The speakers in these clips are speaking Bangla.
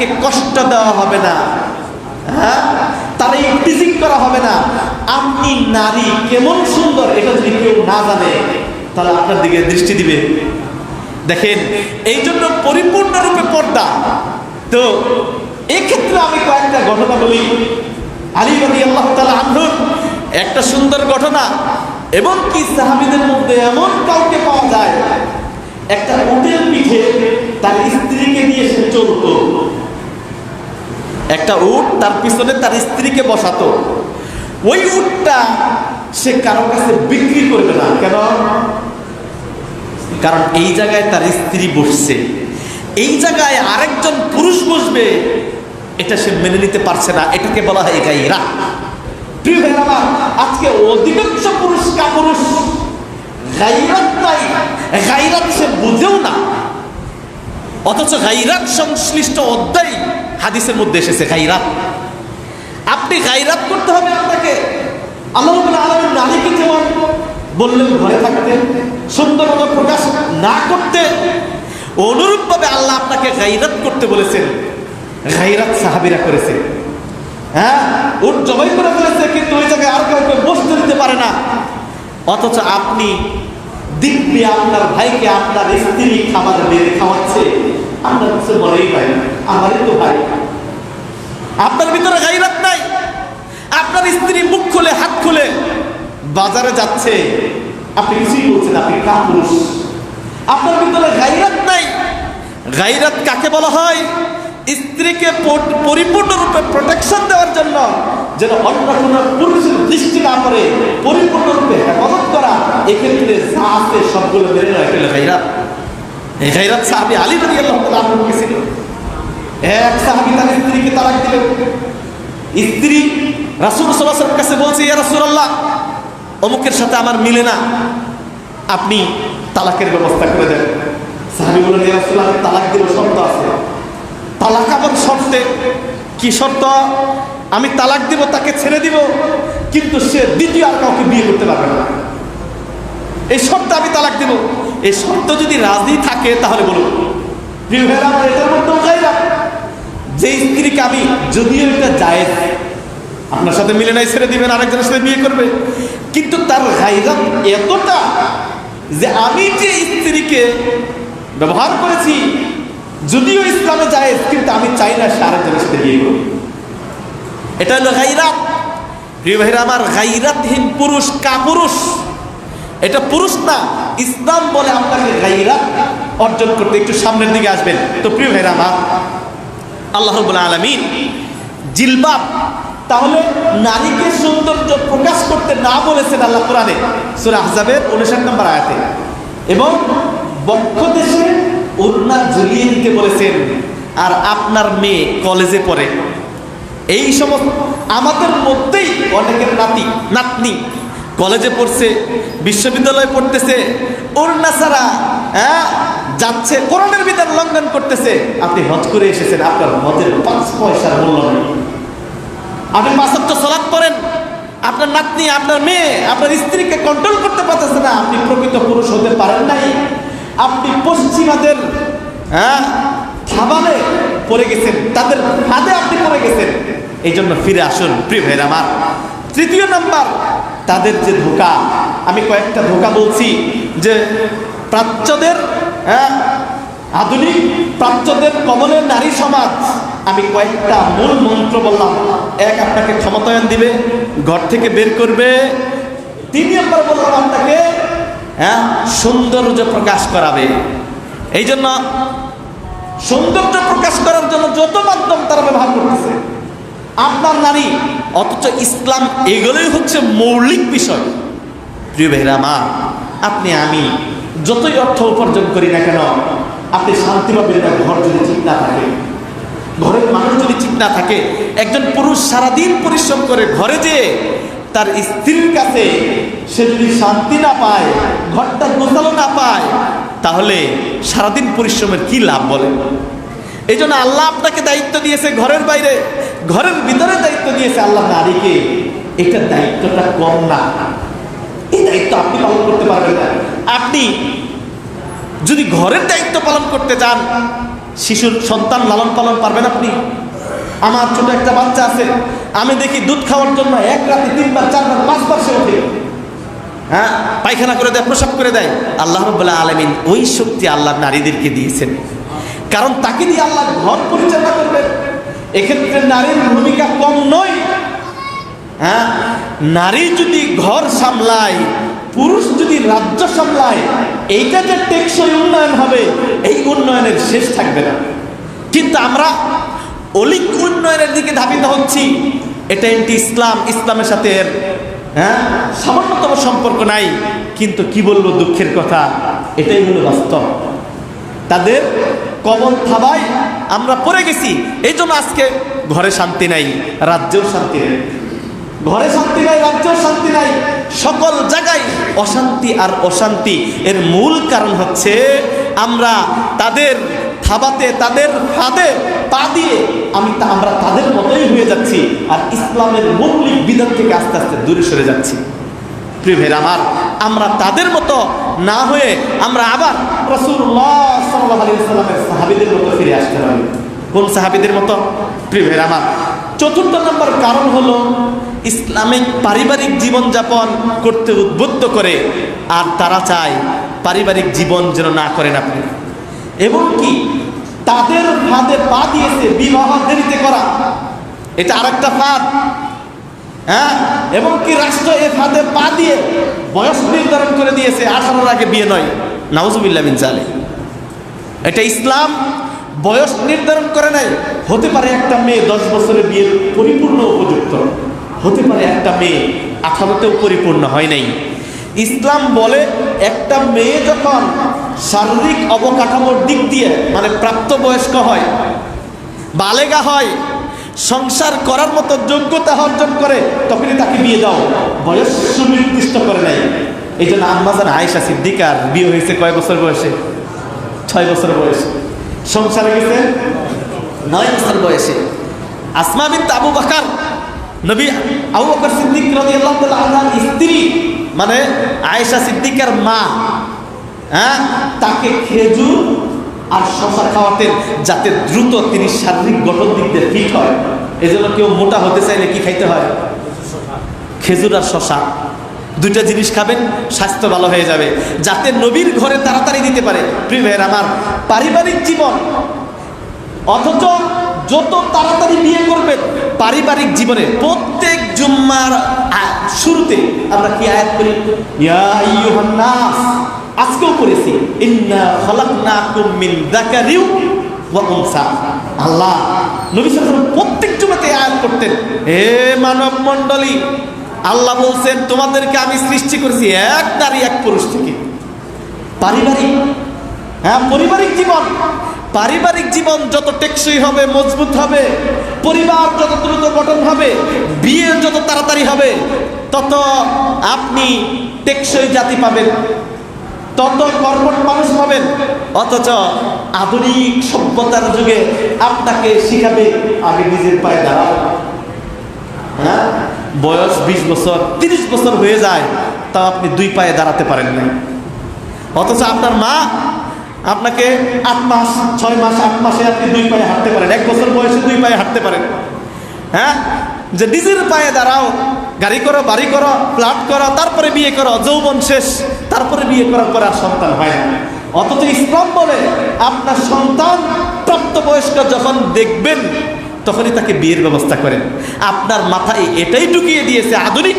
তাকে কষ্ট দেওয়া হবে না। হ্যাঁ? তারা টিজিং করা হবে না। আপনি নারী, কেমন সুন্দর, এটা যদি কেউ না জানে, তাহলে আপনার দিকে দৃষ্টি দিবে। দেখেন এই জন্য পরিপূর্ণরূপে পর্দা। তো, এক্ষেত্রে আমি কয়েকটা ঘটনা বলি। আলী রবি আল্লাহ তালা আনহুর একটা সুন্দর ঘটনা। এবং কি সাহাবিদের মধ্যে এমন কাউকে পাওয়া যায়, একটা উটের পিঠে তার স্ত্রীকে নিয়ে সে চলতো একটা উট তার পিছনে তার স্ত্রীকে বসাতো। ওই উটটা সে কারও কাছে বিক্রি করবে না। কেন? কারণ এই জায়গায় তার স্ত্রী বসছে। এই জায়গায় আরেকজন পুরুষ বসবে, এটা সে মেনে নিতে পারছে না। এটাকে বলা হয় গাইরা। প্রিয় ভাইয়েরা আজকে অধিকাংশ পুরুষ কাপুরুষ, গাইরাত নাই, গাইরাত সে বুঝেও না। অথচ গাইরাত সংশ্লিষ্ট অধ্যায় হাদিসের মধ্যে এসেছে, গাইরাত। আপনি গাইরাত করতে হবে আপনাকে। আল্লাহ আলমের নারীকে যেমন বললেন, ঘরে থাকতে সুন্দরতা প্রকাশ না করতে। অনুরূপভাবে আল্লাহ আপনাকে গাইরাত করতে বলেছেন। গাইরাত সাহাবিরা করেছে। হ্যাঁ উট জবাই করে ফেলেছে, কিন্তু ওই জায়গায় আর কাউকে বসতে দিতে পারে না। অথচ আপনি দিব্যি আপনার ভাইকে, আপনার স্ত্রী খাবার বেড়ে খাওয়াচ্ছে। আপনার কিছু মনেই পাই আমারই তো আপনার ভিতরে গাইরাত নাই। আপনার স্ত্রী মুখ খুলে, হাত খুলে। বাজারে যাচ্ছে। আপনি কিছুই বলছেন আপনি কাপুরুষ আপনার ভিতরে গাইরাত নাই। গাইরাত কাকে বলা হয়? স্ত্রীকে পরিপূর্ণরূপে প্রোটেকশন দেওয়ার জন্য যেন অন্য কোনো পুরুষের দৃষ্টি না পড়ে, পরিপূর্ণরূপে হেফাজত করা, এক্ষেত্রে যা আছে সবগুলো মেনে নেওয়া গাইরাত। এই গাইরাত সাহাবি আলী রাজি আল্লাহ ছিল। এক সাহাবি তার স্ত্রীকে তালাক দিলেন স্ত্রী রাসুল সাল্লাহ কাছে বলছে, ইয়া রাসূলুল্লাহ, অমুকের সাথে আমার মিলে না। আপনি তালাকের ব্যবস্থা করে দেন। সাহাবি বলেন ইয়া রাসূলুল্লাহ, তালাক দিব শর্ত আছে। তালাক আবার শর্তে কি শর্ত? আমি তালাক দিব, তাকে ছেড়ে দিব, কিন্তু সে দ্বিতীয় আর কাউকে বিয়ে করতে পারবে না। এই শর্তে আমি তালাক দিব। এই শর্ত যদি রাজি থাকে, তাহলে বলুন। যে স্ত্রীকে আমি যদিও এটা যায় আপনার সাথে মিলে নাই ছেড়ে দিবেন, আরেকজনের সাথে বিয়ে করবে। কিন্তু তার গাইরা এতটা যে আমি যে স্ত্রীকে ব্যবহার করেছি, যদিও ইসলামে যায় কিন্তু আমি চাই না সে আরেকজনের সাথে বিয়ে করবে এটা হলো গাইরাত প্রিয় ভাইরা, আমার গাইরাতহীন পুরুষ কাপুরুষ। এটা পুরুষ না, ইসলাম বলে আপনাকে গাইরাত অর্জন করতে একটু সামনের দিকে আসবেন। তো প্রিয় ভাইরা, আমার আল্লাহ রবুল্লা আলমিন জিলবাব, তাহলে নারীকে সৌন্দর্য প্রকাশ করতে না বলেছেন আল্লাহ কোরআনে। সুরা আহজাবের উনষাট নম্বর আয়াতে। এবং বক্ষ দেশে ওড়না ঝুলিয়ে দিতে বলেছেন, আর আপনার মেয়ে কলেজে পড়ে। এই সমস্ত, আমাদের মধ্যেই অনেকের নাতি, নাতনি কলেজে পড়ছে, বিশ্ববিদ্যালয়ে পড়তেছে, ওড়না ছাড়া হ্যাঁ যাচ্ছে, কোরআনের বিধান লঙ্ঘন করতেছে, আপনি হজ করে এসেছেন, আপনার হজের পাঁচ পয়সার মূল্য নেই। আপনি মাসক্ত সলাপ করেন আপনার নাতনি, আপনার মেয়ে, আপনার স্ত্রীকে কন্ট্রোল করতে পারতেছে না, আপনি প্রকৃত পুরুষ হতে পারেন নাই। আপনি পশ্চিমাদের হ্যাঁ খাবারে পড়ে গেছেন, তাদের হাতে আপনি পড়ে গেছেন। এই জন্য ফিরে আসুন, প্রিয় ভাইয়ের আমার। তৃতীয় নাম্বার, তাদের যে ধোকা, আমি কয়েকটা ধোকা বলছি, যে প্রাচ্যদের হ্যাঁ আধুনিক প্রাচ্যদের কমলের নারী সমাজ, আমি কয়েকটা মূল মন্ত্র বললাম। এক আপনাকে ক্ষমতায়ন দিবে, ঘর থেকে বের করবে। তিন নম্বর বললাম আপনাকে হ্যাঁ সৌন্দর্য প্রকাশ করাবে। এই জন্য সৌন্দর্য প্রকাশ করার জন্য যত মাধ্যম তারা ব্যবহার করতেছে, আপনার নারী, অথচ ইসলাম এগুলোই হচ্ছে মৌলিক বিষয়। প্রিয় ভাইরা মা আপনি আমি যতই অর্থ উপার্জন করি না কেন আপনি শান্তি পাবেন না ঘর যদি ঠিক না থাকে। ঘরের মানুষ যদি ঠিক না থাকে, একজন পুরুষ সারাদিন পরিশ্রম করে ঘরে যে তার স্ত্রীর কাছে সে যদি শান্তি না পায়, ঘরটা গোছালো না পায়, তাহলে সারাদিন পরিশ্রমের কি লাভ বলে? এই জন্য আল্লাহ আপনাকে দায়িত্ব দিয়েছে ঘরের বাইরে। ঘরের ভিতরে দায়িত্ব দিয়েছে আল্লাহ নারীকে। এটা দায়িত্বটা কম না। এই দায়িত্ব আপনি পালন করতে পারবেন না। আপনি যদি ঘরের দায়িত্ব পালন করতে চান শিশুর সন্তান লালন পালন পারবেন আপনি? আমার ছোট একটা বাচ্চা আছে, আমি দেখি দুধ খাওয়ার জন্য এক রাতে তিনবার, চারবার, পাঁচবার সে ওঠে। হ্যাঁ পায়খানা করে দেয়, প্রসাব করে দেয়। আল্লাহ রব্বুল্লাহ আলমিন ওই শক্তি আল্লাহ নারীদেরকে দিয়েছেন। কারণ তাকে দিয়ে আল্লাহ ঘর পরিচালনা করবেন। এক্ষেত্রে নারীর ভূমিকা কম নয়। হ্যাঁ নারী যদি ঘর সামলায় পুরুষ যদি রাজ্য সামলায়, এইটা যে টেকসই উন্নয়ন হবে, এই উন্নয়নের শেষ থাকবে না। কিন্তু আমরা অলিক উন্নয়নের দিকে ধাবিত হচ্ছি। এটা এন্টি ইসলাম, ইসলামের সাথে হ্যাঁ সামান্যতম সম্পর্ক নাই। কিন্তু কি বলব দুঃখের কথা? এটাই হলো বাস্তব। তাদের কবল থাবায় আমরা পড়ে গেছি। এই জন্য আজকে ঘরে শান্তি নাই, রাজ্যেও শান্তি নেই। ঘরে শান্তি নাই, রাজ্যেও শান্তি নাই। সকল জায়গায় অশান্তি আর অশান্তি। এর মূল কারণ হচ্ছে আমরা তাদের থাবাতে, তাদের ফাঁদে পা দিয়ে আমি তা- আমরা তাদের মতোই হয়ে যাচ্ছি আর ইসলামের মৌলিক বিধান থেকে আস্তে আস্তে দূরে সরে যাচ্ছি। প্রিয় ভাইয়ের আমার, আমরা তাদের মতো না হয়ে আমরা আবার রসুল্লাহ সাল্লাহ আলী সাল্লামের সাহাবিদের মতো ফিরে আসতে হবে কোন সাহাবিদের মতো? প্রিয় ভাইয়ের আমার, চতুর্থ নম্বর কারণ হলো ইসলামিক পারিবারিক জীবনযাপন করতে উদ্বুদ্ধ করে, আর তারা চায় পারিবারিক জীবন যেন না করেন আপনি। এবং কি তাদের ফাঁদে পা দিয়েছে বিবাহ দেরিতে করা। এটা আরেকটা ফাঁদ। হ্যাঁ? এবং কি রাষ্ট্র এ ফাঁদে পা দিয়ে বয়স নির্ধারণ করে দিয়েছে, আঠারোর আগে বিয়ে নয়। নাউজুবিল্লা বিন জালে এটা ইসলাম বয়স নির্ধারণ করে নাই, হতে পারে একটা মেয়ে দশ বছরের বিয়ের পরিপূর্ণ উপযুক্ত। হতে পারে একটা মেয়ে, আঠারোতেও পরিপূর্ণ হয় নাই। ইসলাম বলে একটা মেয়ে যখন শারীরিক অবকাঠামোর দিক দিয়ে মানে প্রাপ্তবয়স্ক হয়, বালেগা হয়, সংসার করার মতো যোগ্যতা অর্জন করে তখনই তাকে বিয়ে দাও। বয়স সুনির্দিষ্ট করে নাই। এই জন্য আম্মাজান আয়েশা সিদ্দিকার বিয়ে হয়েছে কয় বছর বয়সে? ছয় বছর বয়সে। সংসারে গেছে? নয় বছর বয়সে। আসমা বিন আবু বাকার নবী আবু বকর সিদ্দিক রাদিয়াল্লাহু তাআলা স্ত্রী মানে আয়েশা সিদ্দিকার মা হ্যাঁ তাকে খেজুর আর শশা খাওয়াতেন যাতে দ্রুত তিনি শারীরিক গঠন দিক দিয়ে ফিট হয়। এই জন্য কেউ মোটা হতে চাইলে কি খাইতে হয়? খেজুর আর শশা দুইটা জিনিস খাবেন, স্বাস্থ্য ভালো হয়ে যাবে। যাতে নবীর ঘরে তাড়াতাড়ি দিতে পারে। প্রিয় আমার পারিবারিক জীবন, অথচ যত তাড়াতাড়ি বিয়ে করবেন পারিবারিক জীবনে প্রত্যেক জুম্মার শুরুতে আমরা কি আয়াত করি ইয়া আইয়ুহান নাস আজকেও করেছি ইন্না খালাকনাকুম মিন যাকারিন ওয়া উনসা। আল্লাহ নবী সাল্লাল্লাহু প্রত্যেক এই আয়াত করতেন হে মানব মণ্ডলী, আল্লাহ বলছেন, তোমাদেরকে আমি সৃষ্টি করেছি এক নারী, এক পুরুষ থেকে। পারিবারিক হ্যাঁ পারিবারিক জীবন। পারিবারিক জীবন যত টেকসই হবে, মজবুত হবে, পরিবার যত দ্রুত গঠন হবে, বিয়ে যত তাড়াতাড়ি হবে, তত আপনি টেকসই জাতি পাবেন, তত কর্মট মানুষ পাবেন, অথচ আধুনিক সভ্যতার যুগে আপনাকে শিখাবে আগে নিজের পায়ে দাঁড়াও হ্যাঁ? বয়স বিশ বছর, তিরিশ বছর হয়ে যায় তা আপনি দুই পায়ে দাঁড়াতে পারেন না অথচ আপনার মা আপনাকে আট মাস, ছয় মাস, আট মাসে আপনি দুই পায়ে হাঁটতে পারেন। এক বছর বয়সে দুই পায়ে হাঁটতে পারেন। হ্যাঁ? যে নিজের পায়ে দাঁড়াও, গাড়ি করো, বাড়ি করো, ফ্ল্যাট করো, তারপরে বিয়ে করো, যৌবন শেষ। তারপরে বিয়ে করার পরে আর সন্তান হয় না। অথচ ইসলাম বলে, আপনার সন্তান প্রাপ্তবয়স্ক যখন দেখবেন, তখনই তাকে বিয়ের ব্যবস্থা করেন। আপনার মাথায় এটাই ঢুকিয়ে দিয়েছে আধুনিক।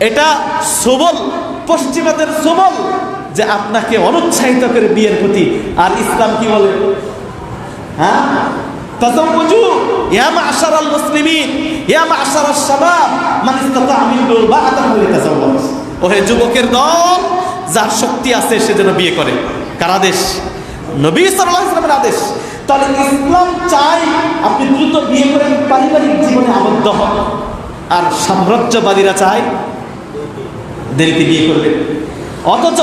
এটা সবল, পশ্চিমাদের সবল। যে আপনাকে অনুৎসাহিত করে বিয়ের প্রতি। আর ইসলাম কি বলে? হ্যাঁ? তাজাওয়াজু ইয়া মা'শারাল মুসলিমিন, ইয়া মা'শারাশ শাবাব, মান ইসতাতা মিনকুল বা'তা ফালিতাজাওয়াজ ওহে যুবকের দল, যার শক্তি আছে সে যেন বিয়ে করে। কার আদেশ? নবী সাল্লাল্লাহু আলাইহি আদেশ। তাহলে ইসলাম চাই আপনি দ্রুত বিয়ে করে পারিবারিক জীবনে আবদ্ধ হন। আর সাম্রাজ্যবাদীরা চায় দেরিতে বিয়ে করবে। অথচ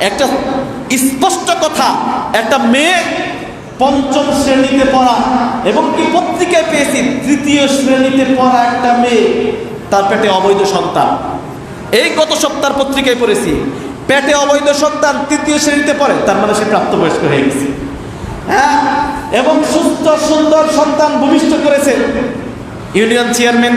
একটা স্পষ্ট কথা, একটা মেয়ে পঞ্চম শ্রেণীতে পড়া এবং কি পত্রিকায় পেয়েছি, তৃতীয় শ্রেণীতে পড়া একটা মেয়ে, তার পেটে অবৈধ সন্তান। এই গত সপ্তাহ পত্রিকায় পড়েছি, পেটে অবৈধ সন্তান তৃতীয় শ্রেণীতে পড়ে, তার মানে সে প্রাপ্তবয়স্ক হয়ে গেছে। হ্যাঁ? এবং সুস্থ, সুন্দর সন্তান ভূমিষ্ঠ করেছে। Union chairman